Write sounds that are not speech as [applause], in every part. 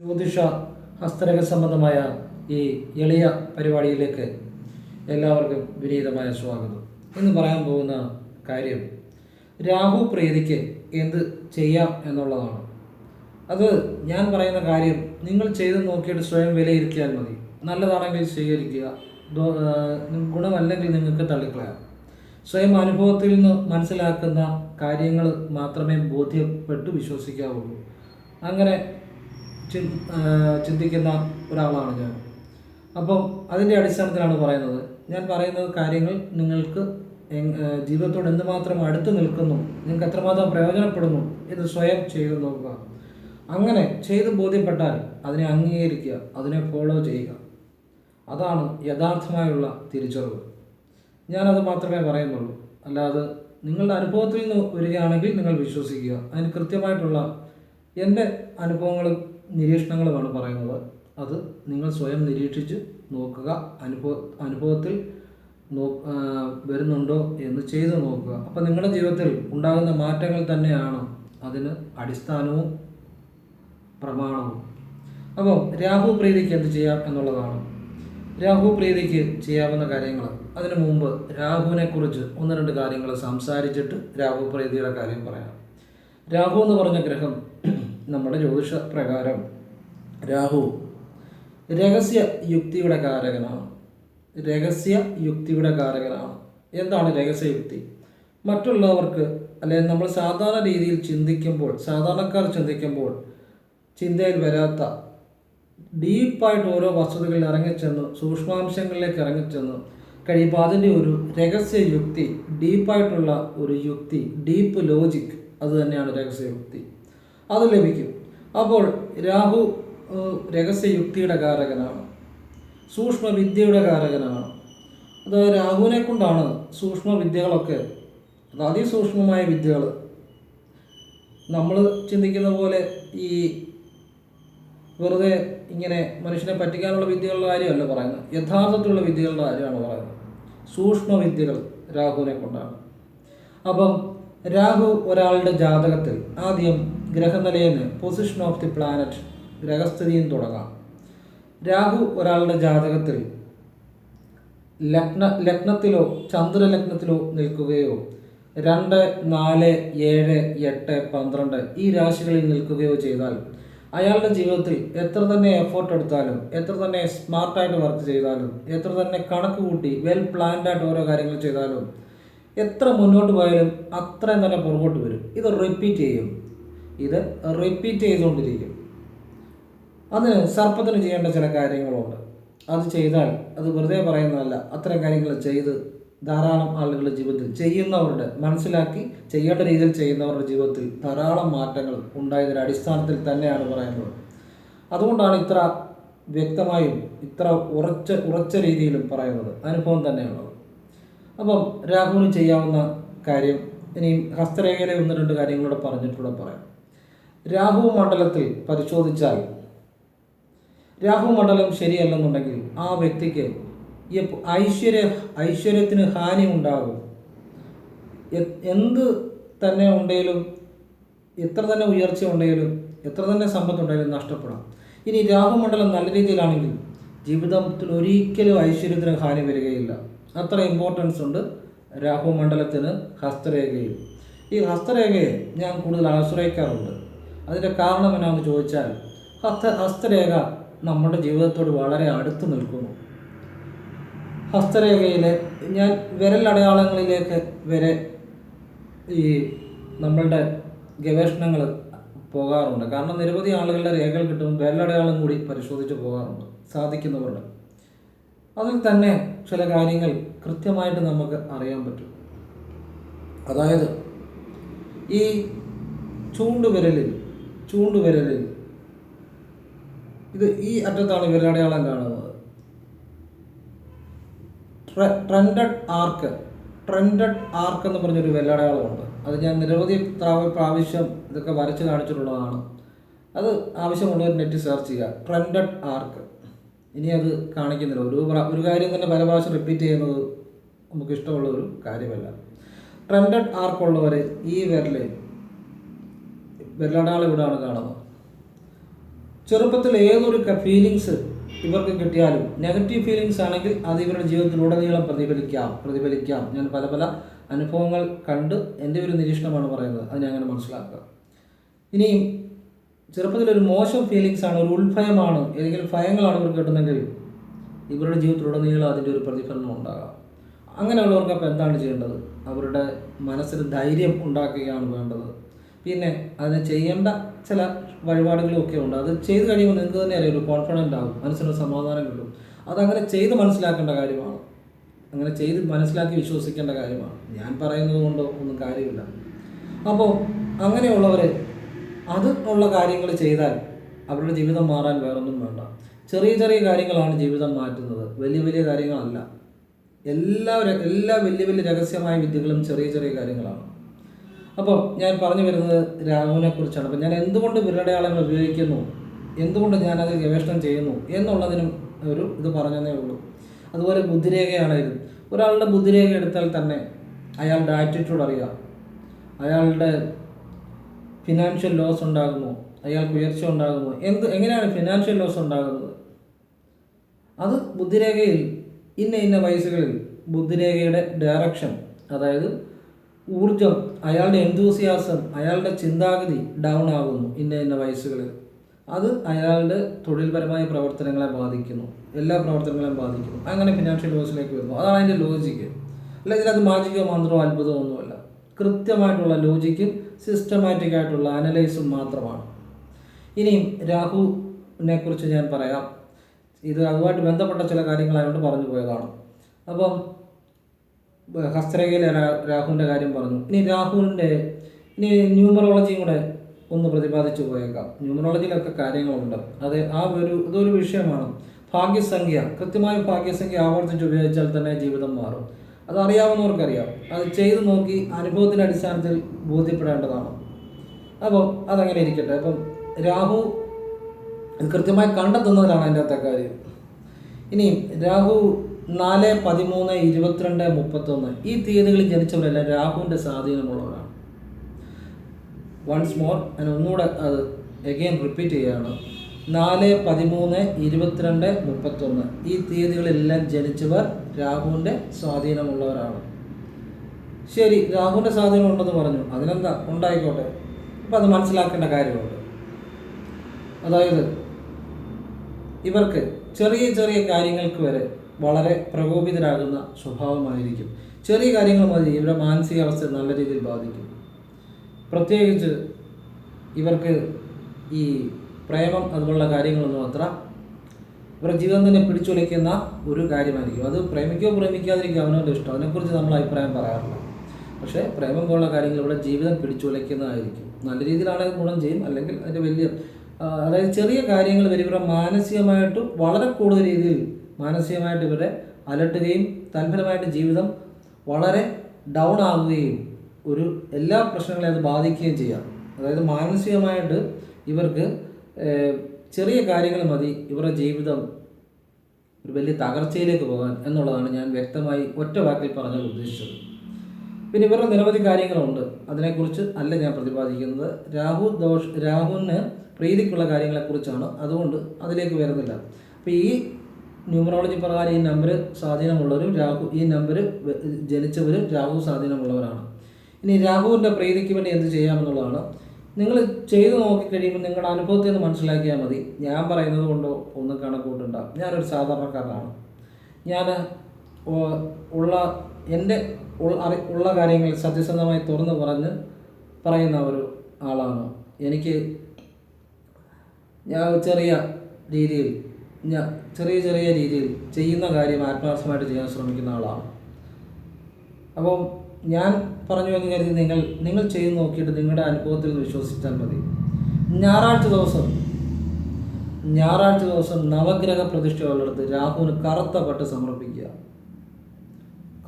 ജ്യോതിഷ ഹസ്തരക സംബന്ധമായ ഈ എളിയ പരിപാടിയിലേക്ക് എല്ലാവർക്കും വിനീതമായ സ്വാഗതം. ഇന്ന് പറയാൻ പോകുന്ന കാര്യം രാഹു പ്രീതിക്ക് എന്ത് ചെയ്യാം എന്നുള്ളതാണ്. അത് ഞാൻ പറയുന്ന കാര്യം നിങ്ങൾ ചെയ്ത് നോക്കിയിട്ട് സ്വയം വിലയിരുത്തിയാൽ മതി. നല്ലതാണെങ്കിൽ സ്വീകരിക്കുക ഗുണമല്ലെങ്കിൽ നിങ്ങൾക്ക് തള്ളിക്കളയാം. സ്വയം അനുഭവത്തിൽ നിന്ന് മനസ്സിലാക്കുന്ന കാര്യങ്ങൾ മാത്രമേ ബോധ്യപ്പെട്ട് വിശ്വസിക്കാവുള്ളൂ. അങ്ങനെ ചിന്തിക്കുന്ന ഒരാളാണ് ഞാൻ. അപ്പോൾ അതിന്റെ അടിസ്ഥാനത്തിലാണ് പറയുന്നത്. ഞാൻ പറയുന്ന കാര്യങ്ങൾ നിങ്ങൾക്ക് ജീവിതത്തോട് എന്തുമാത്രം അടുത്ത് നിൽക്കുന്നു നിങ്ങൾക്ക് എത്രമാത്രം പ്രയോജനപ്പെടുന്നു എന്ന് സ്വയം ചെയ്തു നോക്കുക. അങ്ങനെ ചെയ്ത് ബോധ്യപ്പെട്ടാൽ അതിനെ അംഗീകരിക്കുക അതിനെ ഫോളോ ചെയ്യുക. അതാണ് യഥാർത്ഥമായുള്ള തിരിച്ചറിവ്. ഞാനത് മാത്രമേ പറയുന്നുള്ളൂ. അല്ലാതെ നിങ്ങളുടെ അനുഭവത്തിൽ നിന്ന് വരികയാണെങ്കിൽ നിങ്ങൾ വിശ്വസിക്കുക. അതിന് കൃത്യമായിട്ടുള്ള എന്റെ അനുഭവങ്ങളും നിരീക്ഷണങ്ങളുമാണ് പറയുന്നത്. അത് നിങ്ങൾ സ്വയം നിരീക്ഷിച്ച് നോക്കുക. അനുഭവ അനുഭവത്തിൽ നോ വരുന്നുണ്ടോ എന്ന് ചെയ്ത് നോക്കുക. അപ്പോൾ നിങ്ങളുടെ ജീവിതത്തിൽ ഉണ്ടാകുന്ന മാറ്റങ്ങൾ തന്നെയാണ് അതിന് അടിസ്ഥാനവും പ്രമാണവും. അപ്പോൾ രാഹു പ്രീതിക്ക് എന്ത് ചെയ്യാം എന്നുള്ളതാണ്. രാഹു പ്രീതിക്ക് ചെയ്യാവുന്ന കാര്യങ്ങൾ അതിനു മുമ്പ് രാഹുവിനെക്കുറിച്ച് ഒന്ന് രണ്ട് കാര്യങ്ങൾ സംസാരിച്ചിട്ട് രാഹു പ്രീതിയുടെ കാര്യം പറയാം. രാഹു എന്ന് പറഞ്ഞ ഗ്രഹം നമ്മുടെ ജ്യോതിഷ പ്രകാരം രാഹു രഹസ്യ യുക്തിയുടെ കാരകനാണ്. രഹസ്യ യുക്തിയുടെ കാരകനാണ്. എന്താണ് രഹസ്യ യുക്തി? മറ്റുള്ളവർക്ക് അല്ലെങ്കിൽ നമ്മൾ സാധാരണ രീതിയിൽ ചിന്തിക്കുമ്പോൾ സാധാരണക്കാർ ചിന്തിക്കുമ്പോൾ ചിന്തയിൽ വരാത്ത ഡീപ്പായിട്ട് ഓരോ വസ്തുതകളിൽ ഇറങ്ങിച്ചെന്ന് സൂക്ഷ്മാംശങ്ങളിലേക്ക് ഇറങ്ങിച്ചെന്ന് കഴിയുമ്പോൾ അതിന്റെ ഒരു രഹസ്യ യുക്തി ഡീപ്പായിട്ടുള്ള ഒരു യുക്തി ഡീപ്പ് ലോജിക് അത് തന്നെയാണ് രഹസ്യ യുക്തി. അത് ലഭിക്കും. അപ്പോൾ രാഹു രഹസ്യയുക്തിയുടെ രഹസ്യ യുക്തിയുടെ കാരകനാണ്. സൂക്ഷ്മവിദ്യയുടെ കാരകനാണ്. അത് രാഹുവിനെ കൊണ്ടാണ് സൂക്ഷ്മ വിദ്യകളൊക്കെ അത് അതിസൂക്ഷ്മമായ വിദ്യകൾ. നമ്മൾ ചിന്തിക്കുന്ന പോലെ ഈ വെറുതെ ഇങ്ങനെ മനുഷ്യനെ പറ്റിക്കാനുള്ള വിദ്യകളുടെ കാര്യമല്ല പറയുന്നത്. യഥാർത്ഥത്തിലുള്ള വിദ്യകളുടെ കാര്യമാണ് പറയുന്നത്. സൂക്ഷ്മ വിദ്യകൾ രാഹുവിനെ കൊണ്ടാണ്. അപ്പം രാഹു ഒരാളുടെ ജാതകത്തിൽ ആദ്യം ഗ്രഹനിലയെന്ന് പൊസിഷൻ ഓഫ് ദി പ്ലാനറ്റ് ഗ്രഹസ്ഥിതിയും തുടങ്ങാം. രാഹു ഒരാളുടെ ജാതകത്തിൽ ലഗ്ന ലഗ്നത്തിലോ ചന്ദ്രലഗ്നത്തിലോ നിൽക്കുകയോ രണ്ട് നാല് ഏഴ് എട്ട് പന്ത്രണ്ട് ഈ രാശികളിൽ നിൽക്കുകയോ ചെയ്താൽ അയാളുടെ ജീവിതത്തിൽ എത്ര തന്നെ എഫേർട്ട് എടുത്താലും എത്ര തന്നെ സ്മാർട്ടായിട്ട് വർക്ക് ചെയ്താലും എത്ര തന്നെ കണക്ക് കൂട്ടി വെൽ പ്ലാൻഡായിട്ട് ഓരോ കാര്യങ്ങൾ ചെയ്താലും എത്ര മുന്നോട്ട് പോയാലും അത്രയും തന്നെ പുറകോട്ട് വരും. ഇത് റിപ്പീറ്റ് ചെയ്യും. ഇത് റിപ്പീറ്റ് ചെയ്തുകൊണ്ടിരിക്കും. അതിന് സർപ്പത്തിന് ചെയ്യേണ്ട ചില കാര്യങ്ങളുണ്ട്. അത് ചെയ്താൽ അത് വെറുതെ പറയുന്നതല്ല അത്തരം കാര്യങ്ങൾ ചെയ്ത് ധാരാളം ആളുകളുടെ ജീവിതത്തിൽ ചെയ്യുന്നവരുടെ മനസ്സിലാക്കി ചെയ്യേണ്ട രീതിയിൽ ചെയ്യുന്നവരുടെ ജീവിതത്തിൽ ധാരാളം മാറ്റങ്ങൾ ഉണ്ടായതിന്റെ അടിസ്ഥാനത്തിൽ തന്നെയാണ് പറയുന്നത്. അതുകൊണ്ടാണ് ഇത്ര വ്യക്തമായും ഇത്ര ഉറച്ച ഉറച്ച രീതിയിലും പറയുന്നത്. അനുഭവം തന്നെയാണത്. അപ്പം രാഹുവിന് ചെയ്യാവുന്ന കാര്യം ഇനിയും ഹസ്തരേഖയിലെ ഒന്ന് രണ്ട് കാര്യങ്ങളൂടെ പറഞ്ഞിട്ടുള്ള പറയാം. രാഹു മണ്ഡലത്തിൽ പരിശോധിച്ചാൽ രാഹു മണ്ഡലം ശരിയല്ലെന്നുണ്ടെങ്കിൽ ആ വ്യക്തിക്ക് ഐശ്വര്യ ഐശ്വര്യത്തിന് ഹാനി ഉണ്ടാകും. എന്ത് തന്നെ ഉണ്ടെങ്കിലും എത്ര തന്നെ ഉയർച്ച ഉണ്ടെങ്കിലും എത്ര തന്നെ സമ്പത്തുണ്ടെങ്കിലും നഷ്ടപ്പെടാം. ഇനി രാഹുമണ്ഡലം നല്ല രീതിയിലാണെങ്കിൽ ജീവിതത്തിൽ ഒരിക്കലും ഐശ്വര്യത്തിന് ഹാനി വരികയില്ല. അത്ര ഇമ്പോർട്ടൻസ് ഉണ്ട് രാഹുമണ്ഡലത്തിന് ഹസ്തരേഖയിൽ. ഈ ഹസ്തരേഖയെ ഞാൻ കൂടുതൽ ആശ്രയിക്കാറുണ്ട്. അതിന്റെ കാരണം എന്നാന്ന് ചോദിച്ചാൽ ഹസ്ത ഹസ്തരേഖ നമ്മുടെ ജീവിതത്തോട് വളരെ അടുത്ത് നിൽക്കുന്നു. ഹസ്തരേഖയിലെ ഞാൻ വിരലടയാളങ്ങളിലേക്ക് വരെ ഈ നമ്മളുടെ ഗവേഷണങ്ങൾ പോകാറുണ്ട്. കാരണം നിരവധി ആളുകളുടെ രേഖകൾ കിട്ടുമ്പോൾ വിരലടയാളം കൂടി പരിശോധിച്ച് പോകാറുണ്ട് സാധിക്കുന്നവരുടെ. അതിൽ തന്നെ ചില കാര്യങ്ങൾ കൃത്യമായിട്ട് നമുക്ക് അറിയാൻ പറ്റും. അതായത് ഈ ചൂണ്ടുവിരലിൽ ചൂണ്ടുവിരലിൽ. ഇത് ഈ അറ്റത്താണ് വിരലടയാളം കാണുന്നത്. ട്രെൻഡഡ് ആർക്ക്. ട്രെൻഡഡ് ആർക്ക് എന്ന് പറഞ്ഞൊരു വെല്ലടയാളമുണ്ട് അത് ഞാൻ നിരവധി പ്രാവ- പ്രാവശ്യം ഇതൊക്കെ വരച്ച് കാണിച്ചിട്ടുള്ളതാണ്. അത് ആവശ്യമുള്ളവർ നെറ്റ് സെർച്ച് ചെയ്യുക. ട്രെൻഡഡ് ആർക്ക്. ഇനി അത് കാണിക്കുന്നില്ല. ഒരു ഒരു കാര്യം തന്നെ പല പ്രാവശ്യം റിപ്പീറ്റ് ചെയ്യുന്നത് നമുക്ക് ഇഷ്ടമുള്ള ഒരു കാര്യമല്ല. ട്രെൻഡഡ് ആർക്കുള്ളവർ ഈ വിരൽ വിരലടയാളം ഇവിടെയാണ് കാണുന്നത്. ചെറുപ്പത്തിൽ ഏതൊരു ഫീലിങ്സ് ഇവർക്ക് കിട്ടിയാലും നെഗറ്റീവ് ഫീലിങ്സ് ആണെങ്കിൽ അത് ഇവരുടെ ജീവിതത്തിലുടനീളം പ്രതിഫലിക്കാം പ്രതിഫലിക്കാം. ഞാൻ പല പല അനുഭവങ്ങൾ കണ്ട് എന്റെ ഒരു നിരീക്ഷണമാണ് പറയുന്നത്. അത് ഞാൻ അങ്ങനെ മനസ്സിലാക്കുക. ഇനിയും ചെറുപ്പത്തിൽ ഒരു മോശം ഫീലിങ്സ് ആണ് ഒരു ഉൾഭയമാണ് ഏതെങ്കിലും ഭയങ്ങളാണ് ഇവർക്ക് കിട്ടുന്നെങ്കിൽ ഇവരുടെ ജീവിതത്തിലുടനീളം അതിന്റെ ഒരു പ്രതിഫലനം ഉണ്ടാകാം. അങ്ങനെയുള്ളവർക്ക് അപ്പോൾ എന്താണ് ചെയ്യേണ്ടത്? അവരുടെ മനസ്സിൽ ധൈര്യം ഉണ്ടാക്കുകയാണ് വേണ്ടത്. പിന്നെ അതിന് ചെയ്യേണ്ട ചില വഴിപാടുകളും ഒക്കെ ഉണ്ട്. അത് ചെയ്ത് കഴിയുമ്പോൾ നിങ്ങൾക്ക് തന്നെ അറിയാം ഒരു കോൺഫിഡന്റ് ആകും മനസ്സിനൊരു സമാധാനം കിട്ടും. അതങ്ങനെ ചെയ്ത് മനസ്സിലാക്കേണ്ട കാര്യമാണ്. അങ്ങനെ ചെയ്ത് മനസ്സിലാക്കി വിശ്വസിക്കേണ്ട കാര്യമാണ്. ഞാൻ പറയുന്നത് കൊണ്ടോ ഒന്നും കാര്യമില്ല. അപ്പോൾ അങ്ങനെയുള്ളവർ അത് ഉള്ള കാര്യങ്ങൾ ചെയ്താൽ അവരുടെ ജീവിതം മാറാൻ വേറൊന്നും വേണ്ട. ചെറിയ ചെറിയ കാര്യങ്ങളാണ് ജീവിതം മാറ്റുന്നത്. വലിയ വലിയ കാര്യങ്ങളല്ല. എല്ലാ എല്ലാ വലിയ വലിയ രഹസ്യമായ വിദ്യകളും ചെറിയ ചെറിയ കാര്യങ്ങളാണ്. അപ്പോൾ ഞാൻ പറഞ്ഞു വരുന്നത് രാഹുവിനെ കുറിച്ചാണ്. അപ്പോൾ ഞാൻ എന്തുകൊണ്ട് വിരടയാളങ്ങൾ ഉപയോഗിക്കുന്നു? എന്തുകൊണ്ട് ഞാനത് ഗവേഷണം ചെയ്യുന്നു? എന്നുള്ളതിനും ഒരു ഇത് പറഞ്ഞതേ ഉള്ളൂ. അതുപോലെ ബുദ്ധിരേഖയാണെങ്കിലും ഒരാളുടെ ബുദ്ധിരേഖ എടുത്താൽ തന്നെ അയാളുടെ ആറ്റിറ്റ്യൂഡ് അറിയാം അയാളുടെ ഫിനാൻഷ്യൽ ലോസ് ഉണ്ടാകുമോ അയാൾക്ക് ഉയർച്ച ഉണ്ടാകുമോ എന്ത് എങ്ങനെയാണ് ഫിനാൻഷ്യൽ ലോസ് ഉണ്ടാകുന്നത്? അത് ബുദ്ധിരേഖയിൽ ഇന്ന ഇന്ന വയസ്സുകളിൽ ബുദ്ധിരേഖയുടെ ഡയറക്ഷൻ അതായത് ഊർജം അയാളുടെ എന്തൂസിയാസം അയാളുടെ ചിന്താഗതി ഡൗൺ ആകുന്നു ഇന്ന ഇന്ന വയസ്സുകളിൽ. അത് അയാളുടെ തൊഴിൽപരമായ പ്രവർത്തനങ്ങളെ ബാധിക്കുന്നു. എല്ലാ പ്രവർത്തനങ്ങളെയും ബാധിക്കുന്നു. അങ്ങനെ ഫിനാൻഷ്യൽ ലോസിലേക്ക് വരുന്നു. അതാണ് അതിന്റെ ലോജിക്ക് അല്ല ഇതിനകത്ത് മാജിക്കോ മന്ത്രമോ അത്ഭുതമോ ഒന്നുമല്ല. കൃത്യമായിട്ടുള്ള ലോജിക്കും സിസ്റ്റമാറ്റിക് ആയിട്ടുള്ള അനലൈസും മാത്രമാണ്. ഇനിയും രാഹുവിനെ കുറിച്ച് ഞാൻ പറയാം. ഇത് അതുമായിട്ട് ബന്ധപ്പെട്ട ചില കാര്യങ്ങളായതുകൊണ്ട് പറഞ്ഞു പോയതാണ്. അപ്പം രാ- രാഹുവിന്റെ കാര്യം പറഞ്ഞു. ഇനി രാഹുവിന്റെ ഇനി ന്യൂമറോളജിയും കൂടെ ഒന്ന് പ്രതിപാദിച്ചു പോയേക്കാം. ന്യൂമറോളജിയിലൊക്കെ കാര്യങ്ങളുണ്ട്. അത് ആ ഒരു ഇതൊരു വിഷയമാണ്. ഭാഗ്യസംഖ്യ കൃത്യമായ ഭാഗ്യസംഖ്യ ആവർത്തിച്ച് ഉപയോഗിച്ചാൽ തന്നെ ജീവിതം മാറും. അത് അറിയാവുന്നവർക്കറിയാം അത് ചെയ്തു നോക്കി അനുഭവത്തിന്റെ അടിസ്ഥാനത്തിൽ ബോധ്യപ്പെടേണ്ടതാണ്. അപ്പോൾ അതങ്ങനെ ഇരിക്കട്ടെ. അപ്പം രാഹു കൃത്യമായി കണ്ടെത്തുന്നതിലാണ് അതിന്റെ അകത്തെ കാര്യം. ഇനി രാഹു നാല് പതിമൂന്ന് ഇരുപത്തിരണ്ട് മുപ്പത്തൊന്ന്. ഈ തീയതികളിൽ ജനിച്ചവരെല്ലാം രാഹുവിന്റെ സ്വാധീനമുള്ളവരാണ്. വൺസ് മോർ ഞാൻ ഒന്നുകൂടെ അത് എഗെയിൻ റിപ്പീറ്റ് ചെയ്യുകയാണ്. നാല് പതിമൂന്ന് ഇരുപത്തിരണ്ട് മുപ്പത്തൊന്ന്. ഈ തീയതികളിലെല്ലാം ജനിച്ചവർ രാഹുവിന്റെ സ്വാധീനമുള്ളവരാണ്. ശരി രാഹുവിന്റെ സ്വാധീനം ഉണ്ടെന്ന് പറഞ്ഞു. അതിനെന്താ? ഉണ്ടായിക്കോട്ടെ. അപ്പം അത് മനസ്സിലാക്കേണ്ട കാര്യമുണ്ട്. അതായത് ഇവർക്ക് ചെറിയ ചെറിയ കാര്യങ്ങൾക്ക് വരെ വളരെ പ്രകോപിതരാകുന്ന സ്വഭാവമായിരിക്കും. ചെറിയ കാര്യങ്ങൾ മതി ഇവരുടെ മാനസികാവസ്ഥ നല്ല രീതിയിൽ ബാധിക്കും. പ്രത്യേകിച്ച് ഇവർക്ക് ഈ പ്രേമം അതുപോലുള്ള കാര്യങ്ങളൊന്നും അത്ര ഇവരുടെ ജീവിതം തന്നെ പിടിച്ചുലയ്ക്കുന്ന ഒരു കാര്യമായിരിക്കും. അത് പ്രേമിക്കോ പ്രേമിക്കാതിരിക്കുക അവനവന്റെ ഇഷ്ടം. അതിനെക്കുറിച്ച് നമ്മൾ അഭിപ്രായം പറയാറില്ല. പക്ഷേ പ്രേമം പോലുള്ള കാര്യങ്ങൾ ഇവിടെ ജീവിതം പിടിച്ചുലയ്ക്കുന്നതായിരിക്കും. നല്ല രീതിയിലാണെങ്കിൽ ഗുണം ചെയ്യും അല്ലെങ്കിൽ അതിന്റെ വലിയ അതായത് ചെറിയ കാര്യങ്ങൾ വരെ ഇവരുടെ മാനസികമായിട്ട് വളരെ കൂടുതൽ രീതിയിൽ മാനസികമായിട്ട് ഇവരെ അലട്ടുകയും തൽഫലമായിട്ട് ജീവിതം വളരെ ഡൗൺ ആകുകയും ഒരു എല്ലാ പ്രശ്നങ്ങളെ അത് ബാധിക്കുകയും ചെയ്യാം. അതായത് മാനസികമായിട്ട് ഇവർക്ക് ചെറിയ കാര്യങ്ങൾ മതി ഇവരുടെ ജീവിതം ഒരു വലിയ തകർച്ചയിലേക്ക് പോകാൻ എന്നുള്ളതാണ് ഞാൻ വ്യക്തമായി ഒറ്റ വാക്കിൽ പറഞ്ഞാൽ ഉദ്ദേശിച്ചത്. പിന്നെ ഇവരുടെ നിരവധി കാര്യങ്ങളുണ്ട്. അതിനെക്കുറിച്ച് അല്ല ഞാൻ പ്രതിപാദിക്കുന്നത്. രാഹു ദോഷ് രാഹുവിന് പ്രീതിക്കുള്ള കാര്യങ്ങളെക്കുറിച്ചാണ്. അതുകൊണ്ട് അതിലേക്ക് വരുന്നില്ല. അപ്പോൾ ഈ ന്യൂമറോളജി പ്രകാരം ഈ നമ്പർ സ്വാധീനമുള്ളവരും രാഹു ഈ നമ്പർ ജനിച്ചവരും രാഹു സ്വാധീനമുള്ളവരാണ്. ഇനി രാഹുവിന്റെ പ്രീതിക്ക് വേണ്ടി എന്ത് ചെയ്യാമെന്നുള്ളതാണ് നിങ്ങൾ ചെയ്തു നോക്കിക്കഴിയുമ്പോൾ നിങ്ങളുടെ അനുഭവത്തിൽ നിന്ന് മനസ്സിലാക്കിയാൽ മതി. ഞാൻ പറയുന്നത് കൊണ്ടോ ഒന്നും കണക്കൂട്ടണ്ട ഞാനൊരു സാധാരണക്കാരനാണ്. ഞാൻ ഉള്ള എന്റെ ഉള്ള കാര്യങ്ങൾ സത്യസന്ധമായി തുറന്ന് പറഞ്ഞ് പറയുന്ന ഒരു ആളാണ്. എനിക്ക് ഞാൻ ചെറിയ രീതിയിൽ ഞാൻ ചെറിയ ചെറിയ രീതിയിൽ ചെയ്യുന്ന കാര്യം ആത്മാർത്ഥമായിട്ട് ചെയ്യാൻ ശ്രമിക്കുന്ന ആളാണ്. അപ്പം ഞാൻ പറഞ്ഞു എന്ന് കരുതി നിങ്ങൾ നിങ്ങൾ ചെയ്ത് നോക്കിയിട്ട് നിങ്ങളുടെ അനുഭവത്തിൽ നിന്ന് വിശ്വസിച്ചാൽ മതി. ഞായറാഴ്ച ദിവസം ഞായറാഴ്ച ദിവസം നവഗ്രഹ പ്രതിഷ്ഠയുള്ളിടത്ത് രാഹുവിന് കറുത്ത പട്ട് സമർപ്പിക്കുക.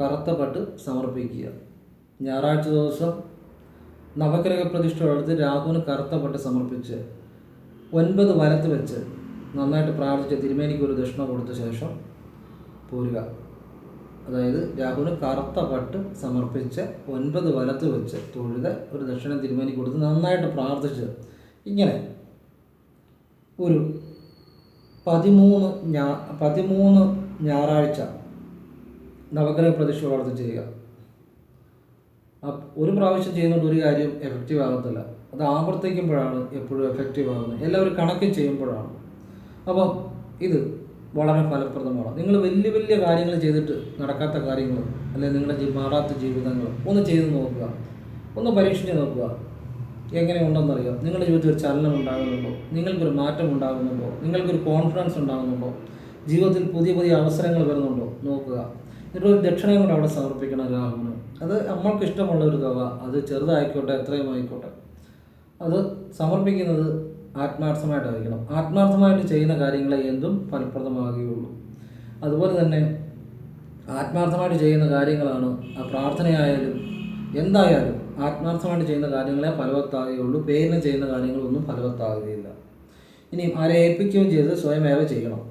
കറുത്ത പട്ട് സമർപ്പിക്കുക. ഞായറാഴ്ച ദിവസം നവഗ്രഹ പ്രതിഷ്ഠയുള്ളിടത്ത് രാഹുവിന് കറുത്ത പട്ട് സമർപ്പിച്ച് ഒൻപത് വലത്ത് വെച്ച് നന്നായിട്ട് പ്രാർത്ഥിച്ച് തിരുമേനിക്ക് ഒരു ദക്ഷിണ കൊടുത്ത ശേഷം പോരുക. അതായത് രാഹുവിന് കറുത്ത പട്ട് സമർപ്പിച്ച് ഒൻപത് വലത്ത് വെച്ച് തൊഴുത് ഒരു ദക്ഷിണ തിരുമേനി കൊടുത്ത് നന്നായിട്ട് പ്രാർത്ഥിച്ച് ഇങ്ങനെ ഒരു പതിമൂന്ന് ഞാ പതിമൂന്ന് ഞായറാഴ്ച നവഗ്രഹ പ്രതിഷ്ഠ വളർത്തി ചെയ്യുക. ഒരു പ്രാവശ്യം ചെയ്യുന്നതുകൊണ്ട് ഒരു കാര്യം എഫക്റ്റീവ് ആകത്തില്ല. അത് ആവർത്തിക്കുമ്പോഴാണ് എപ്പോഴും എഫക്റ്റീവ് ആകുന്നത്. എല്ലാവരും കണക്കിൽ ചെയ്യുമ്പോഴാണ്. അപ്പം ഇത് വളരെ ഫലപ്രദമാണ്. നിങ്ങൾ വലിയ വലിയ കാര്യങ്ങൾ ചെയ്തിട്ട് നടക്കാത്ത കാര്യങ്ങൾ അല്ലെങ്കിൽ നിങ്ങളുടെ മാറാത്ത ജീവിതങ്ങൾ ഒന്ന് ചെയ്ത് നോക്കുക. ഒന്ന് പരീക്ഷിച്ച് നോക്കുക. എങ്ങനെയുണ്ടെന്നറിയാം നിങ്ങളുടെ ജീവിതത്തിൽ ഒരു ചലനം ഉണ്ടാകുന്നുണ്ടോ? നിങ്ങൾക്കൊരു മാറ്റം ഉണ്ടാകുന്നുണ്ടോ? നിങ്ങൾക്കൊരു കോൺഫിഡൻസ് ഉണ്ടാകുന്നുണ്ടോ? ജീവിതത്തിൽ പുതിയ പുതിയ അവസരങ്ങൾ വരുന്നുണ്ടോ? നോക്കുക. എന്നിട്ട് ഒരു ദക്ഷിണയും കൂടെ അവിടെ സമർപ്പിക്കണം രാഹുവിന്. അത് നമ്മൾക്ക് ഇഷ്ടമുള്ള ഒരു തുക അത് ചെറുതായിക്കോട്ടെ എത്രയും ആയിക്കോട്ടെ അത് സമർപ്പിക്കുന്നത് ആത്മാർത്ഥമായിട്ടായിരിക്കണം. ആത്മാർത്ഥമായിട്ട് ചെയ്യുന്ന കാര്യങ്ങളെ എന്തും ഫലപ്രദമാകുകയുള്ളൂ അതുപോലെ തന്നെ ആത്മാർത്ഥമായിട്ട് ചെയ്യുന്ന കാര്യങ്ങളാണ് ആ പ്രാർത്ഥനയായാലും എന്തായാലും ആത്മാർത്ഥമായിട്ട് ചെയ്യുന്ന കാര്യങ്ങളെ ഫലവത്താകുകയുള്ളൂ പേരിന് ചെയ്യുന്ന കാര്യങ്ങളൊന്നും ഫലവത്താകുകയില്ല ഇനിയും ആരെ ഏൽപ്പിക്കുകയും ചെയ്ത് സ്വയമേവ ചെയ്യണം.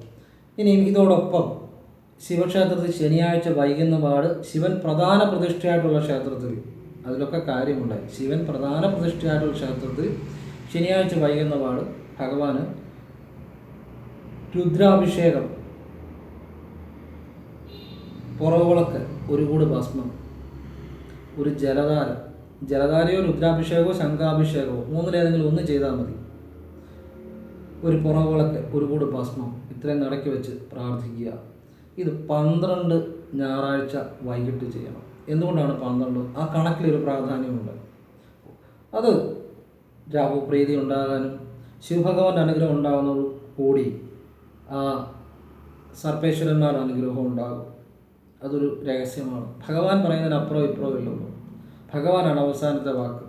ഇനിയും ഇതോടൊപ്പം ശിവക്ഷേത്രത്തിൽ ശനിയാഴ്ച വൈകുന്ന പാട് ശിവൻ പ്രധാന പ്രതിഷ്ഠയായിട്ടുള്ള ക്ഷേത്രത്തിൽ അതിലൊക്കെ കാര്യമുണ്ടായി. ശിവൻ പ്രധാന പ്രതിഷ്ഠയായിട്ടുള്ള ക്ഷേത്രത്തിൽ ശനിയാഴ്ച വൈകുന്ന പാട് ഭഗവാന് രുദ്രാഭിഷേകം. പുറവുകളൊക്കെ ഒരു കൂട് ഭസ്മം. ഒരു ജലധാര. ജലധാരയോ രുദ്രാഭിഷേകമോ ശംഖാഭിഷേകമോ മൂന്നിലേതെങ്കിലും ഒന്ന് ചെയ്താൽ മതി. ഒരു പുറവുകളൊക്കെ ഒരു കൂട് ഭസ്മം. ഇത്രയും നടക്കി വെച്ച് പ്രാർത്ഥിക്കുക. ഇത് പന്ത്രണ്ട് ഞായറാഴ്ച വൈകിട്ട് ചെയ്യണം. എന്തുകൊണ്ടാണ് പന്ത്രണ്ട്? ആ കണക്കിലൊരു പ്രാധാന്യമുണ്ട്. അത് രാഹു പ്രീതി ഉണ്ടാകാനും ശിവഭഗവാന്റെ അനുഗ്രഹം ഉണ്ടാകുന്നതോട് കൂടി ആ സർപ്പേശ്വരന്മാരുടെ അനുഗ്രഹം ഉണ്ടാകും. അതൊരു രഹസ്യമാണ്. ഭഗവാൻ പറയുന്നതിന് അപ്പുറം ഇപ്പുറം ഇല്ലല്ലോ ഭഗവാനാണ് അവസാനത്തെ വാക്ക്.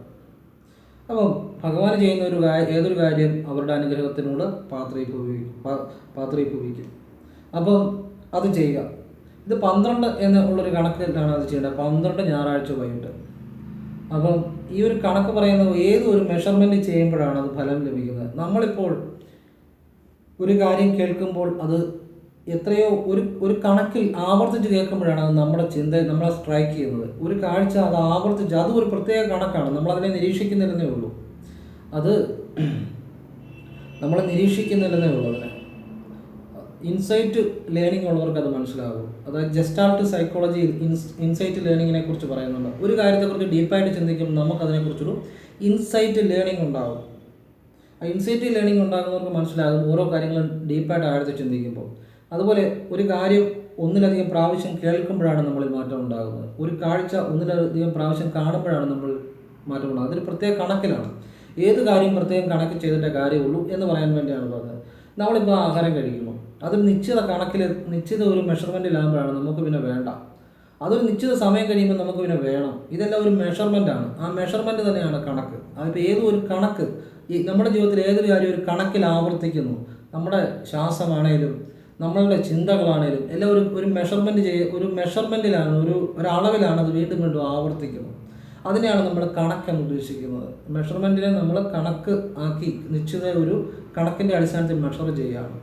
അപ്പം ഭഗവാൻ ചെയ്യുന്ന ഒരു കാര്യം ഏതൊരു കാര്യം അവരുടെ അനുഗ്രഹത്തിനോട് പാത്രീഭവിക്കും പാത്രീഭവിക്കും അപ്പം അത് ചെയ്യുക. ഇത് പന്ത്രണ്ട് എന്നുള്ളൊരു കണക്കിലാണ് അത് ചെയ്യേണ്ടത്. പന്ത്രണ്ട് ഞായറാഴ്ച വൈകിട്ട്. അപ്പം ഈ ഒരു കണക്ക് പറയുന്നത് ഏതൊരു മെഷർമെന്റ് ചെയ്യുമ്പോഴാണ് അത് ഫലം ലഭിക്കുന്നത്? നമ്മളിപ്പോൾ ഒരു കാര്യം കേൾക്കുമ്പോൾ അത് എത്രയോ ഒരു ഒരു കണക്കിൽ ആവർത്തിച്ച് കേൾക്കുമ്പോഴാണ് അത് നമ്മുടെ ചിന്ത നമ്മളെ സ്ട്രൈക്ക് ചെയ്യുന്നത്. ഒരു കാഴ്ച അത് ആവർത്തിച്ച് അതും ഒരു പ്രത്യേക കണക്കാണ്. നമ്മളതിനെ നിരീക്ഷിക്കുന്നില്ലെന്നേ ഉള്ളൂ. അത് [clears throat] നമ്മളെ നിരീക്ഷിക്കുന്നില്ലെന്നേ ഉള്ളൂ അതിനെ. ഇൻസൈറ്റ് ലേണിംഗ് ഉള്ളവർക്ക് അത് മനസ്സിലാകും. അതായത് ജസ്റ്റാൾട്ട് സൈക്കോളജിയിൽ ഇൻസൈറ്റ് ലേണിങ്ങിനെ കുറിച്ച് പറയുന്നുണ്ട്. ഒരു കാര്യത്തെക്കുറിച്ച് ഡീപ്പായിട്ട് ചിന്തിക്കുമ്പോൾ നമുക്ക് അതിനെക്കുറിച്ചൊരു ഇൻസൈറ്റ് ലേണിംഗ് ഉണ്ടാകും ആ ഇൻസൈറ്റ് ലേണിംഗ് ഉണ്ടാകുന്നവർക്ക് മനസ്സിലാകും ഓരോ കാര്യങ്ങളും ഡീപ്പായിട്ട് ആഴത്തിൽ ചിന്തിക്കുമ്പോൾ. അതുപോലെ ഒരു കാര്യം ഒന്നിലധികം പ്രാവശ്യം കേൾക്കുമ്പോഴാണ് നമ്മളിൽ മാറ്റം ഉണ്ടാകുന്നത്. ഒരു കാഴ്ച ഒന്നിലധികം പ്രാവശ്യം കാണുമ്പോഴാണ് നമ്മൾ മാറ്റം ഉണ്ടാകുന്നത്. അതൊരു പ്രത്യേക കണക്കിലാണ്. ഏത് കാര്യം പ്രത്യേകം കണക്ക് ചെയ്തിട്ടേ കാര്യമുള്ളൂ എന്ന് പറയാൻ വേണ്ടിയാണ് പറഞ്ഞത്. നമ്മളിപ്പോൾ ആഹാരം കഴിക്കുന്നു അതൊരു നിശ്ചിത കണക്കിൽ നിശ്ചിത ഒരു മെഷർമെന്റിലാകുമ്പോഴാണ് നമുക്ക് പിന്നെ വേണ്ട. അതൊരു നിശ്ചിത സമയം കഴിയുമ്പോൾ നമുക്ക് പിന്നെ വേണം. ഇതെല്ലാം ഒരു മെഷർമെന്റ് ആണ്. ആ മെഷർമെന്റ് തന്നെയാണ് കണക്ക്. അതിപ്പോൾ ഏതോ ഒരു കണക്ക്? ഈ നമ്മുടെ ജീവിതത്തിൽ ഏതൊരു കാര്യം ഒരു കണക്കിൽ ആവർത്തിക്കുന്നു? നമ്മുടെ ശ്വാസമാണേലും നമ്മളുടെ ചിന്തകളാണേലും എല്ലാം ഒരു ഒരു മെഷർമെന്റ് ചെയ്യ ഒരു മെഷർമെന്റിലാണ് ഒരു ഒരളവിലാണ് അത് വീണ്ടും വീണ്ടും ആവർത്തിക്കുന്നത്. അതിനെയാണ് നമ്മൾ കണക്കെന്ന് ഉദ്ദേശിക്കുന്നത്. മെഷർമെന്റിനെ നമ്മൾ കണക്ക് ആക്കി നിശ്ചിത ഒരു കണക്കിന്റെ അടിസ്ഥാനത്തിൽ മെഷർ ചെയ്യുകയാണ്.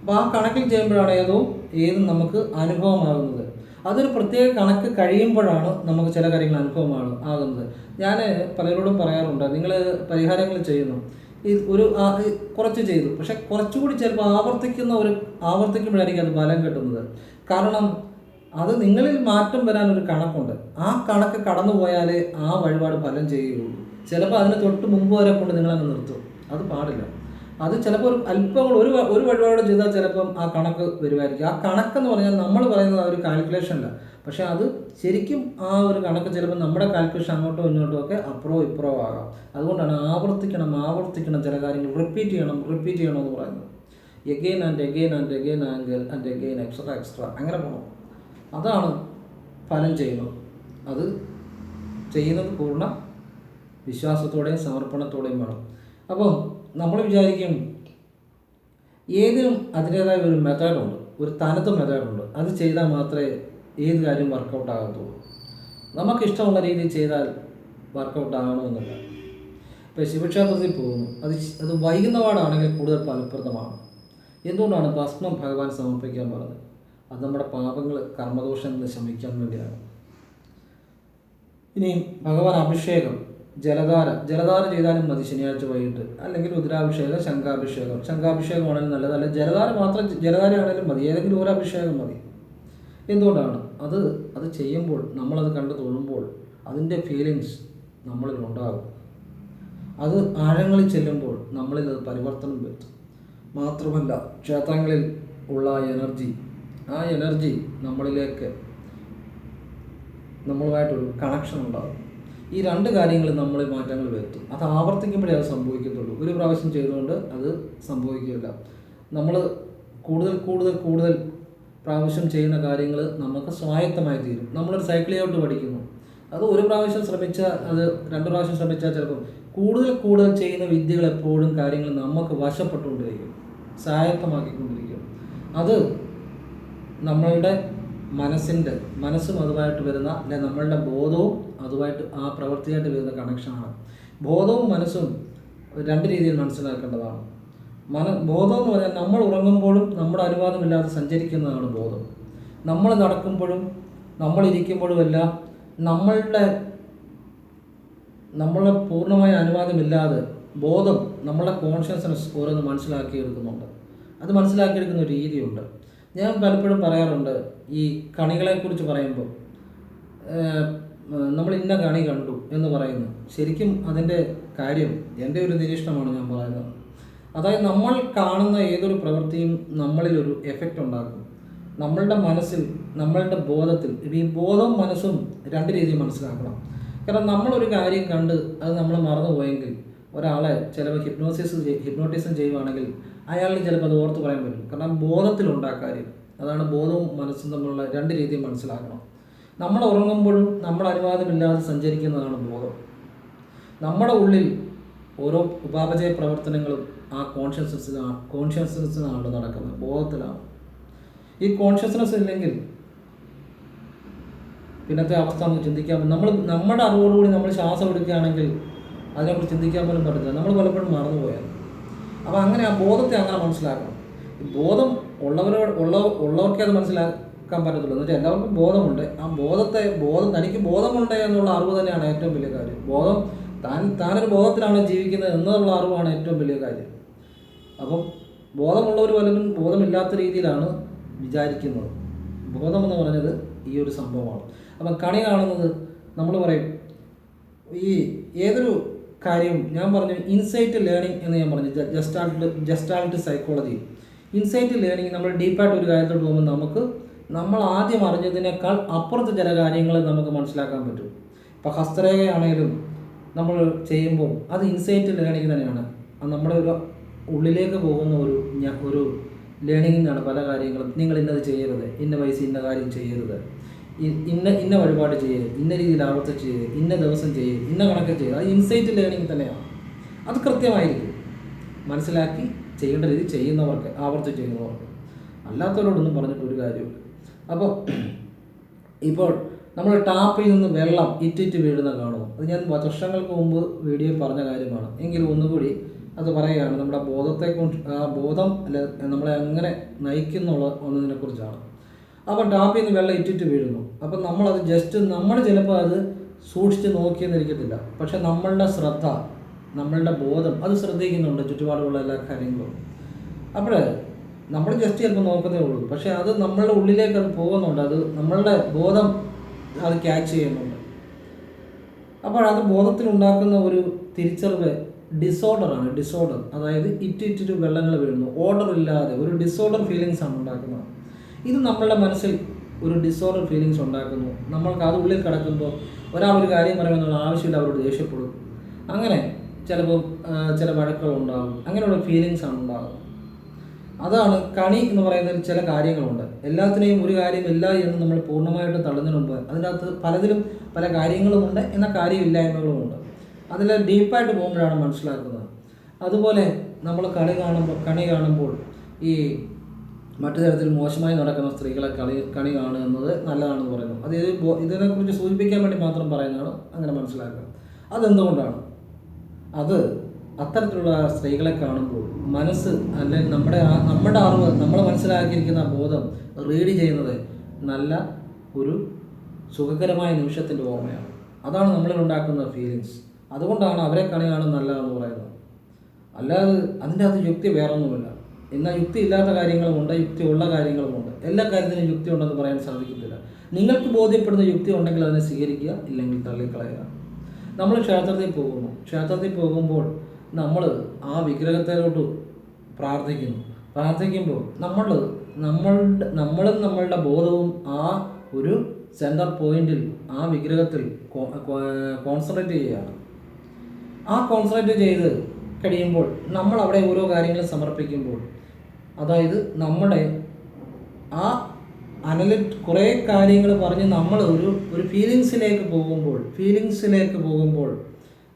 അപ്പോൾ ആ കണക്കിൽ ചെയ്യുമ്പോഴാണ് ഏതോ ഏതും നമുക്ക് അനുഭവമാകുന്നത്. അതൊരു പ്രത്യേക കണക്ക് കഴിയുമ്പോഴാണ് നമുക്ക് ചില കാര്യങ്ങൾ അനുഭവമാണ് ആകുന്നത്. ഞാൻ പലരോടും പറയാറുണ്ട് നിങ്ങൾ പരിഹാരങ്ങൾ ചെയ്യുന്നു. ഈ ഒരു കുറച്ച് ചെയ്തു. പക്ഷെ കുറച്ചുകൂടി ചിലപ്പോൾ ആവർത്തിക്കുന്ന ഒരു ആവർത്തിക്കുമ്പോഴായിരിക്കും അത് ഫലം കിട്ടുന്നത്. കാരണം അത് നിങ്ങളിൽ മാറ്റം വരാൻ ഒരു കണക്കുണ്ട്. ആ കണക്ക് കടന്നു പോയാലേ ആ വഴിപാട് ഫലം ചെയ്യുകയുള്ളൂ. ചിലപ്പോൾ അതിന് തൊട്ട് മുമ്പ് വരെ കൊണ്ട് നിങ്ങളങ്ങ് നിർത്തും. അത് പാടില്ല. അത് ചിലപ്പോൾ ഒരു അല്പം ഒരു ഒരു വഴിപാട് ചെയ്താൽ ചിലപ്പം ആ കണക്ക് വരുമായിരിക്കും. ആ കണക്കെന്ന് പറഞ്ഞാൽ നമ്മൾ പറയുന്നത് ആ ഒരു കാൽക്കുലേഷനല്ല പക്ഷേ അത് ശരിക്കും ആ ഒരു കണക്ക് ചിലപ്പോൾ നമ്മുടെ കാൽക്കുലേഷൻ അങ്ങോട്ടോ ഇങ്ങോട്ടോ ഒക്കെ അപ്പുറവും ഇപ്പുറവും ആകാം. അതുകൊണ്ടാണ് ആവർത്തിക്കണം ആവർത്തിക്കണം ചില കാര്യങ്ങൾ. റിപ്പീറ്റ് ചെയ്യണം റിപ്പീറ്റ് ചെയ്യണം എന്ന് പറയുന്നത്. Again and again and again angle and again extra extra അങ്ങനെ പോകണം അതാണ് ഫലം ചെയ്യുന്നത്. അത് ചെയ്യുന്നത് പൂർണ വിശ്വാസത്തോടെയും സമർപ്പണത്തോടെയും വേണം. അപ്പോൾ നമ്മൾ വിചാരിക്കും ഏതിനും അതിന്റേതായ ഒരു മെത്തേഡുണ്ട് ഒരു തനത്ത് മെത്തേഡുണ്ട് അത് ചെയ്താൽ മാത്രമേ ഏത് കാര്യം വർക്കൗട്ട് ആകത്തുള്ളൂ. നമുക്കിഷ്ടമുള്ള രീതിയിൽ ചെയ്താൽ വർക്കൗട്ട് ആകണമെന്നില്ല ഇപ്പോൾ ശിവക്ഷേത്രത്തിൽ പോകുന്നു. അത് അത് വൈകുന്ന പാടാണെങ്കിൽ കൂടുതൽ ഫലപ്രദമാണ്. എന്തുകൊണ്ടാണ് ഭസ്മം ഭഗവാൻ സമർപ്പിക്കാൻ പറഞ്ഞത്? അത് നമ്മുടെ പാപങ്ങൾ കർമ്മദോഷങ്ങൾ ശമിക്കാൻ വേണ്ടിയാണ്. ഇനി ഭഗവാൻ അഭിഷേകം. ജലധാര ജലധാര ചെയ്താലും മതി ശനിയാഴ്ച വൈകിട്ട്. അല്ലെങ്കിൽ രുദ്രാഭിഷേകം ശംഖാഭിഷേകം. ശംഖാഭിഷേകമാണെങ്കിലും നല്ലത്. അല്ലെങ്കിൽ ജലധാര മാത്രം ജലധാരയാണെങ്കിലും മതി. ഏതെങ്കിലും ഒരു അഭിഷേകം മതി. എന്തുകൊണ്ടാണ്? അത് അത് ചെയ്യുമ്പോൾ നമ്മളത് കണ്ടു തൊഴുമ്പോൾ അതിന്റെ ഫീലിങ്സ് നമ്മളിൽ ഉണ്ടാകും. അത് ആഴങ്ങളിൽ ചെല്ലുമ്പോൾ നമ്മളിൽ അത് പരിവർത്തനം വരുത്തും. മാത്രമല്ല ക്ഷേത്രങ്ങളിൽ ഉള്ള എനർജി ആ എനർജി നമ്മളിലേക്ക് നമ്മളുമായിട്ടൊരു കണക്ഷൻ ഉണ്ടാകും. ഈ രണ്ട് കാര്യങ്ങൾ നമ്മൾ മാറ്റങ്ങൾ വരുത്തും. അത് ആവർത്തിക്കുമ്പോഴേ അത് സംഭവിക്കത്തുള്ളൂ. ഒരു പ്രാവശ്യം ചെയ്തുകൊണ്ട് അത് സംഭവിക്കില്ല നമ്മൾ കൂടുതൽ കൂടുതൽ കൂടുതൽ പ്രാവശ്യം ചെയ്യുന്ന കാര്യങ്ങൾ നമുക്ക് സ്വായത്തമായി തീരും. നമ്മളൊരു സൈക്കിളിലോട്ട് പഠിക്കുന്നു. അത് ഒരു പ്രാവശ്യം ശ്രമിച്ചാൽ അത് രണ്ട് പ്രാവശ്യം ശ്രമിച്ചാൽ ചിലപ്പം കൂടുതൽ കൂടുതൽ ചെയ്യുന്ന വിദ്യകൾ എപ്പോഴും കാര്യങ്ങൾ നമുക്ക് വശപ്പെട്ടുകൊണ്ടിരിക്കും. സ്വായത്തമാക്കിക്കൊണ്ടിരിക്കും. അത് നമ്മളുടെ മനസ്സിന്റെ മനസ്സും അതുമായിട്ട് വരുന്ന അല്ലെ നമ്മളുടെ ബോധവും അതുമായിട്ട് ആ പ്രവൃത്തിയായിട്ട് വരുന്ന കണക്ഷനാണ് ബോധവും മനസ്സും രണ്ട് രീതിയിൽ മനസ്സിലാക്കേണ്ടതാണ്. മന ബോധം എന്ന് പറഞ്ഞാൽ നമ്മൾ ഉറങ്ങുമ്പോഴും നമ്മുടെ അനുവാദമില്ലാതെ സഞ്ചരിക്കുന്നതാണ് ബോധം. നമ്മൾ നടക്കുമ്പോഴും നമ്മൾ ഇരിക്കുമ്പോഴുമെല്ലാം നമ്മളുടെ നമ്മളെ പൂർണമായ അനുവാദമില്ലാതെ ബോധം നമ്മളെ കോൺഷ്യസ്നസ് ഓരോന്ന് മനസ്സിലാക്കിയെടുക്കുന്നുണ്ട്. അത് മനസ്സിലാക്കിയെടുക്കുന്ന രീതിയുണ്ട്. ഞാൻ പലപ്പോഴും പറയാറുണ്ട് ഈ കണികളെക്കുറിച്ച് പറയുമ്പോൾ നമ്മൾ ഇന്ന കണി കണ്ടു എന്ന് പറയുന്നു. ശരിക്കും അതിന്റെ കാര്യം എന്റെ ഒരു നിരീക്ഷണമാണ് ഞാൻ പറയുന്നത്. അതായത് നമ്മൾ കാണുന്ന ഏതൊരു പ്രവൃത്തിയും നമ്മളിലൊരു എഫക്റ്റ് ഉണ്ടാക്കും. നമ്മളുടെ മനസ്സിൽ നമ്മളുടെ ബോധത്തിൽ ഈ ബോധവും മനസ്സും രണ്ട് രീതിയിൽ മനസ്സിലാക്കണം. കാരണം നമ്മളൊരു കാര്യം കണ്ട് അത് നമ്മൾ മറന്നുപോയെങ്കിൽ ഒരാളെ ചിലപ്പോൾ ഹിപ്നോസിസ് ഹിപ്നോട്ടിസം ചെയ്യുവാണെങ്കിൽ അയാളിന് ചിലപ്പോൾ അത് ഓർത്ത് പറയാൻ പറ്റും. കാരണം ബോധത്തിലുണ്ടാ കാര്യം. അതാണ് ബോധവും മനസ്സും തമ്മിലുള്ള രണ്ട് രീതിയും മനസ്സിലാക്കണം. നമ്മൾ ഉറങ്ങുമ്പോഴും നമ്മൾ അനുവാദമില്ലാതെ സഞ്ചരിക്കുന്നതാണ് ബോധം. നമ്മുടെ ഉള്ളിൽ ഓരോ ഉപാപചയ പ്രവർത്തനങ്ങളും ആ കോൺഷ്യസ്നസ്സിലാണ് കോൺഷ്യസ്നസ്സിനാണ് നടക്കുന്നത്. ബോധത്തിലാണ്. ഈ കോൺഷ്യസ്നസ് ഇല്ലെങ്കിൽ പിന്നത്തെ അവസ്ഥ നമുക്ക് ചിന്തിക്കാൻ നമ്മൾ നമ്മുടെ അറിവോടുകൂടി നമ്മൾ ശ്വാസം എടുക്കുകയാണെങ്കിൽ അതിനെക്കുറിച്ച് ചിന്തിക്കാൻ പോലും പറ്റില്ല നമ്മൾ പലപ്പോഴും മറന്നുപോയത് അപ്പോൾ അങ്ങനെ ആ ബോധത്തെ അങ്ങനെ മനസ്സിലാക്കണം. ബോധം ഉള്ളവരോട് ഉള്ള ഉള്ളവർക്കേ അത് മനസ്സിലാക്കാൻ പറ്റത്തുള്ളൂ. എന്ന് വെച്ചാൽ എല്ലാവർക്കും ബോധമുണ്ട്. ആ ബോധത്തെ ബോധം തനിക്ക് ബോധമുണ്ട് എന്നുള്ള അറിവ് തന്നെയാണ് ഏറ്റവും വലിയ കാര്യം. ബോധം താൻ താനൊരു ബോധത്തിലാണ് ജീവിക്കുന്നത് എന്നുള്ള അറിവാണ് ഏറ്റവും വലിയ കാര്യം. അപ്പം ബോധമുള്ളവർ പലരും ബോധമില്ലാത്ത രീതിയിലാണ് വിചാരിക്കുന്നത്. ബോധമെന്ന് പറഞ്ഞത് ഈ ഒരു സംഭവമാണ്. അപ്പം കണി കാണുന്നത് നമ്മൾ പറയും ഈ ഏതൊരു കാര്യവും ഞാൻ പറഞ്ഞു ഇൻസൈറ്റ് ലേണിംഗ് എന്ന് ഞാൻ പറഞ്ഞു gestalt gestalt psychology insight learning നമ്മൾ ഡീപ്പായിട്ട് ഒരു കാര്യത്തോട്ട് പോകുമ്പോൾ നമുക്ക് നമ്മൾ ആദ്യം അറിഞ്ഞതിനേക്കാൾ അപ്പുറത്ത് ചില കാര്യങ്ങൾ നമുക്ക് മനസ്സിലാക്കാൻ പറ്റും. ഇപ്പോൾ ഹസ്തരേഖയാണെങ്കിലും നമ്മൾ ചെയ്യുമ്പോൾ അത് ഇൻസൈറ്റ് ലേണിംഗ് തന്നെയാണ്. അത് നമ്മുടെ ഒരു ഉള്ളിലേക്ക് പോകുന്ന ഒരു ഒരു ലേണിങ്ങിനാണ് പല കാര്യങ്ങളും. നിങ്ങൾ ഇന്നത് ചെയ്യരുത് ഇന്ന വയസ്സ് ഇന്ന കാര്യം ചെയ്യരുത്. ഇന്ന ഇന്ന വഴിപാട് ചെയ്യരുത്. ഇന്ന രീതിയിൽ ആവർത്തി ചെയ്യേ ഇന്ന ദിവസം ചെയ്യേ ഇന്ന കണക്ക് ചെയ്യേ അത് ഇൻസൈറ്റ് ലേണിംഗ് തന്നെയാണ്. അത് കൃത്യമായിരിക്കും. മനസ്സിലാക്കി ചെയ്യേണ്ട രീതി ചെയ്യുന്നവർക്ക് ആവർത്തി ചെയ്യുന്നവർക്ക്. അല്ലാത്തവരോടൊന്നും പറഞ്ഞിട്ട് ഒരു കാര്യമില്ല അപ്പോൾ ഇപ്പോൾ നമ്മൾ ടാപ്പിൽ നിന്ന് വെള്ളം ഇറ്റിറ്റ് വീഴുന്ന കാണുമോ അത് ഞാൻ വർഷങ്ങൾക്ക് മുമ്പ് വീഡിയോ പറഞ്ഞ കാര്യമാണ്. എങ്കിലും ഒന്നുകൂടി അത് പറയുകയാണ്. നമ്മുടെ ബോധത്തെ ആ ബോധം അല്ല നമ്മളെ എങ്ങനെ നയിക്കുന്നുള്ള ഒന്നതിനെ കുറിച്ചാണ് അപ്പം ടാപ്പിൽ നിന്ന് വെള്ളം ഇറ്റിറ്റ് വീഴുന്നു. അപ്പം നമ്മളത് ജസ്റ്റ് നമ്മൾ ചിലപ്പോൾ അത് സൂക്ഷിച്ച് നോക്കിയെന്നിരിക്കത്തില്ല. പക്ഷെ നമ്മളുടെ ശ്രദ്ധ നമ്മളുടെ ബോധം അത് ശ്രദ്ധിക്കുന്നുണ്ട് ചുറ്റുപാടുള്ള എല്ലാ കാര്യങ്ങളും. അപ്പോൾ നമ്മൾ ജസ്റ്റ് ചിലപ്പോൾ നോക്കുന്നേ ഉള്ളൂ. പക്ഷേ അത് നമ്മളുടെ ഉള്ളിലേക്ക് അത് പോകുന്നുണ്ട്. അത് നമ്മളുടെ ബോധം അത് ക്യാച്ച് ചെയ്യുന്നുണ്ട്. അപ്പോൾ അത് ബോധത്തിൽ ഉണ്ടാക്കുന്ന ഒരു തിരിച്ചറിവ് ഡിസോർഡറാണ് ഡിസോർഡർ അതായത് ഇറ്റിറ്റിറ്റ് വെള്ളങ്ങൾ വീഴുന്നു. ഓർഡർ ഇല്ലാതെ ഒരു ഡിസോർഡർ ഫീലിങ്സ് ആണ് ഉണ്ടാക്കുന്നത്. ഇത് നമ്മളുടെ മനസ്സിൽ ഒരു ഡിസോർഡർ ഫീലിങ്സ് ഉണ്ടാക്കുന്നു. നമ്മൾക്ക് അത് ഉള്ളിൽ കിടക്കുമ്പോൾ ഒരാൾ ഒരു കാര്യം പറയുമെന്നുള്ള ആവശ്യമില്ല അവരോട് ദേഷ്യപ്പെടും. അങ്ങനെ ചിലപ്പോൾ ചില വഴക്കുകൾ ഉണ്ടാകും. അങ്ങനെയുള്ള ഫീലിങ്സ് ആണ് ഉണ്ടാകുന്നത്. അതാണ് കണി എന്ന് പറയുന്നതിൽ ചില കാര്യങ്ങളുണ്ട്. എല്ലാത്തിനെയും ഒരു കാര്യമില്ല എന്ന് നമ്മൾ പൂർണമായിട്ട് തള്ളുന്നതിന് മുമ്പ് അതിനകത്ത് പലതിലും പല കാര്യങ്ങളുമുണ്ട് എന്ന കാര്യമില്ലായ്മകളുമുണ്ട്. അതിൽ ഡീപ്പായിട്ട് പോകുമ്പോഴാണ് മനസ്സിലാക്കുന്നത്. അതുപോലെ നമ്മൾ കളി കാണുമ്പോൾ കണി കാണുമ്പോൾ ഈ മറ്റു തരത്തിൽ മോശമായി നടക്കുന്ന സ്ത്രീകളെ കളി കണി കാണുന്നത് നല്ലതാണെന്ന് പറയുന്നു. അത് ഇത് ഇതിനെക്കുറിച്ച് സൂചിപ്പിക്കാൻ വേണ്ടി മാത്രം പറയുന്നതാണ് അങ്ങനെ മനസ്സിലാക്കുക. അതെന്തുകൊണ്ടാണ്? അത് അത്തരത്തിലുള്ള സ്ത്രീകളെ കാണുമ്പോൾ മനസ്സ് അല്ലെങ്കിൽ നമ്മുടെ നമ്മുടെ അറിവ് നമ്മൾ മനസ്സിലാക്കിയിരിക്കുന്ന ബോധം റീഡ് ചെയ്യുന്നത് നല്ല ഒരു സുഖകരമായ നിമിഷത്തിന്റെ ഓർമ്മയാണ്. അതാണ് നമ്മളിൽ ഉണ്ടാക്കുന്ന ഫീലിങ്സ് അതുകൊണ്ടാണ് അവരെ കണിയാണ് നല്ലതെന്ന് പറയുന്നത്. അല്ലാതെ അതിന്റെ അകത്ത് യുക്തി വേറൊന്നുമില്ല. എന്നാൽ യുക്തി ഇല്ലാത്ത കാര്യങ്ങളുമുണ്ട് യുക്തി ഉള്ള കാര്യങ്ങളുമുണ്ട്. എല്ലാ കാര്യത്തിനും യുക്തി ഉണ്ടെന്ന് പറയാൻ സാധിക്കത്തില്ല. നിങ്ങൾക്ക് ബോധ്യപ്പെടുന്ന യുക്തി ഉണ്ടെങ്കിൽ അതിനെ സ്വീകരിക്കുക ഇല്ലെങ്കിൽ തള്ളിക്കളയുക. നമ്മൾ ക്ഷേത്രത്തിൽ പോകുന്നു. ക്ഷേത്രത്തിൽ പോകുമ്പോൾ നമ്മൾ ആ വിഗ്രഹത്തിലോട്ട് പ്രാർത്ഥിക്കുന്നു. പ്രാർത്ഥിക്കുമ്പോൾ നമ്മൾ നമ്മളുടെ നമ്മളും നമ്മളുടെ ബോധവും ആ ഒരു സെന്റർ പോയിന്റിൽ ആ വിഗ്രഹത്തിൽ കോൺസെൻട്രേറ്റ് ചെയ്യുകയാണ്. ആ കോൺസെൻട്രേറ്റ് ചെയ്ത് കഴിയുമ്പോൾ നമ്മൾ അവിടെ ഓരോ കാര്യങ്ങളും സമർപ്പിക്കുമ്പോൾ അതായത് നമ്മുടെ ആ അനലിറ്റ് കുറേ കാര്യങ്ങൾ പറഞ്ഞ് നമ്മൾ ഒരു ഒരു ഫീലിങ്സിലേക്ക് പോകുമ്പോൾ ഫീലിങ്സിലേക്ക് പോകുമ്പോൾ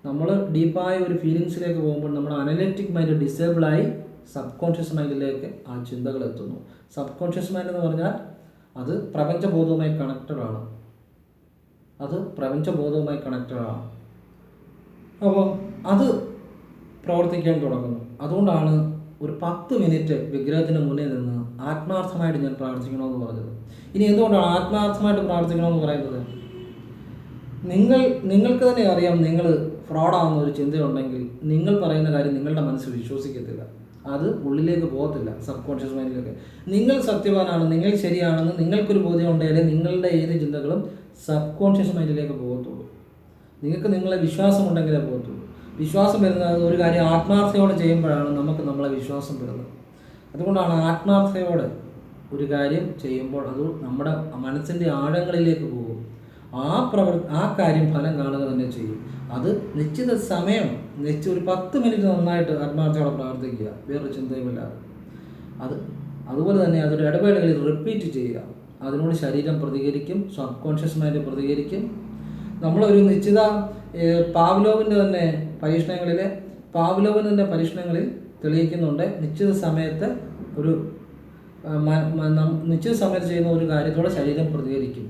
നമ്മൾ ഡീപ്പായ ഒരു ഫീലിങ്സിലേക്ക് പോകുമ്പോൾ നമ്മുടെ അനലറ്റിക് മൈൻഡ് ഡിസേബിളായി സബ് കോൺഷ്യസ് മൈൻഡിലേക്ക് ആ ചിന്തകൾ എത്തുന്നു. സബ് കോൺഷ്യസ് മൈൻഡ് എന്ന് പറഞ്ഞാൽ അത് പ്രപഞ്ചബോധവുമായി കണക്റ്റഡ് ആണ്. അത് പ്രപഞ്ചബോധവുമായി കണക്റ്റഡ് ആണ്. അപ്പോൾ അത് പ്രവർത്തിക്കാൻ തുടങ്ങുന്നു. അതുകൊണ്ടാണ് ഒരു പത്ത് മിനിറ്റ് വിഗ്രഹത്തിന് മുന്നിൽ നിന്ന് ആത്മാർത്ഥമായിട്ട് ഞാൻ പ്രാർത്ഥിക്കണമെന്ന് പറഞ്ഞത്. ഇനി എന്തുകൊണ്ടാണ് ആത്മാർത്ഥമായിട്ട് പ്രാർത്ഥിക്കണമെന്ന് പറയുന്നത്? നിങ്ങൾ നിങ്ങൾക്ക് തന്നെ അറിയാം നിങ്ങൾ ഫ്രോഡാവുന്ന ഒരു ചിന്തയുണ്ടെങ്കിൽ നിങ്ങൾ പറയുന്ന കാര്യം നിങ്ങളുടെ മനസ്സ് വിശ്വസിക്കത്തില്ല. അത് ഉള്ളിലേക്ക് പോകത്തില്ല സബ് കോൺഷ്യസ് മൈൻഡിലേക്ക് നിങ്ങൾ സത്യവാനാണ് നിങ്ങൾ ശരിയാണെന്ന് നിങ്ങൾക്കൊരു ബോധ്യം ഉണ്ടെങ്കിലേ നിങ്ങളുടെ ഏത് ചിന്തകളും സബ് കോൺഷ്യസ് മൈൻഡിലേക്ക് പോകത്തുള്ളൂ. നിങ്ങൾക്ക് നിങ്ങളെ വിശ്വാസമുണ്ടെങ്കിലേ പോകത്തുള്ളൂ. വിശ്വാസം വരുന്നത് ഒരു കാര്യം ആത്മാർത്ഥയോടെ ചെയ്യുമ്പോഴാണ് നമുക്ക് നമ്മളെ വിശ്വാസം വരുന്നത്. അതുകൊണ്ടാണ് ആത്മാർത്ഥയോടെ ഒരു കാര്യം ചെയ്യുമ്പോൾ അത് നമ്മുടെ മനസ്സിന്റെ ആഴങ്ങളിലേക്ക് പോകും. ആ പ്രവർ ആ കാര്യം ഫലം കാണുക തന്നെ ചെയ്യും. അത് നിശ്ചിത സമയം നിശ്ചിത ഒരു പത്ത് മിനിറ്റ് നന്നായിട്ട് ആത്മാർത്ഥയോടെ പ്രാർത്ഥിക്കുക. വേറൊരു ചിന്തയുമില്ലാതെ അത് അതുപോലെ തന്നെ അതൊരു ഇടപെടലുകളിൽ റിപ്പീറ്റ് ചെയ്യുക. അതിനോട് ശരീരം പ്രതികരിക്കും സബ് കോൺഷ്യസ് മൈൻഡ് പ്രതികരിക്കും. നമ്മളൊരു നിശ്ചിത പാവ്ലോവിന്റെ തന്നെ പരീക്ഷണങ്ങളിൽ പാവ്ലോവിന്റെ പരീക്ഷണങ്ങളിൽ തെളിയിക്കുന്നുണ്ട്. നിശ്ചിത സമയത്ത് ഒരു നിശ്ചിത സമയത്ത് ചെയ്യുന്ന ഒരു കാര്യത്തോടെ ശരീരം പ്രതികരിക്കും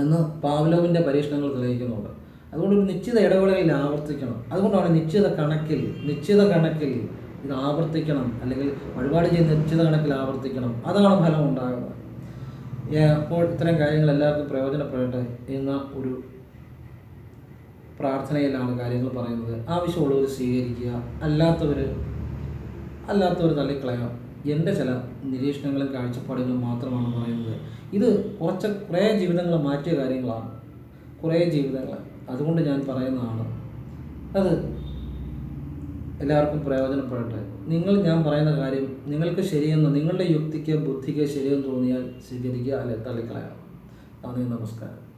എന്ന് പാവ്ലോവിന്റെ പരീക്ഷണങ്ങൾ തെളിയിക്കുന്നുണ്ട്. അതുകൊണ്ട് ഒരു നിശ്ചിത ഇടവേളയിൽ ആവർത്തിക്കണം. അതുകൊണ്ടാണ് നിശ്ചിത കണക്കിൽ നിശ്ചിത കണക്കിൽ ഇത് ആവർത്തിക്കണം. അല്ലെങ്കിൽ വഴിപാട് ചെയ്യുന്ന നിശ്ചിത കണക്കിൽ ആവർത്തിക്കണം. അതാണ് ഫലം ഉണ്ടാകുന്നത്. അപ്പോൾ ഇത്തരം കാര്യങ്ങൾ എല്ലാവർക്കും പ്രയോജനപ്പെടട്ടെ എന്ന ഒരു പ്രാർത്ഥനയിലാണ് കാര്യങ്ങൾ പറയുന്നത്. ആവശ്യമുള്ളവർ സ്വീകരിക്കുക. അല്ലാത്തവർ അല്ലാത്തവർ തള്ളിക്കളയാം എന്റെ ചില നിരീക്ഷണങ്ങളും കാഴ്ചപ്പാടുകളും മാത്രമാണ് പറയുന്നത്. ഇത് കുറച്ച് കുറേ ജീവിതങ്ങൾ മാറ്റിയ കാര്യങ്ങളാണ്. കുറേ ജീവിതങ്ങൾ അതുകൊണ്ട് ഞാൻ പറയുന്നതാണ്. അത് എല്ലാവർക്കും പ്രയോജനപ്പെടട്ടെ. നിങ്ങൾ ഞാൻ പറയുന്ന കാര്യം നിങ്ങൾക്ക് ശരിയെന്ന് നിങ്ങളുടെ യുക്തിക്ക് ബുദ്ധിക്ക് ശരിയെന്ന് തോന്നിയാൽ സ്വീകരിക്കുക അല്ലെ തള്ളിക്കളയാം നന്ദി നമസ്കാരം.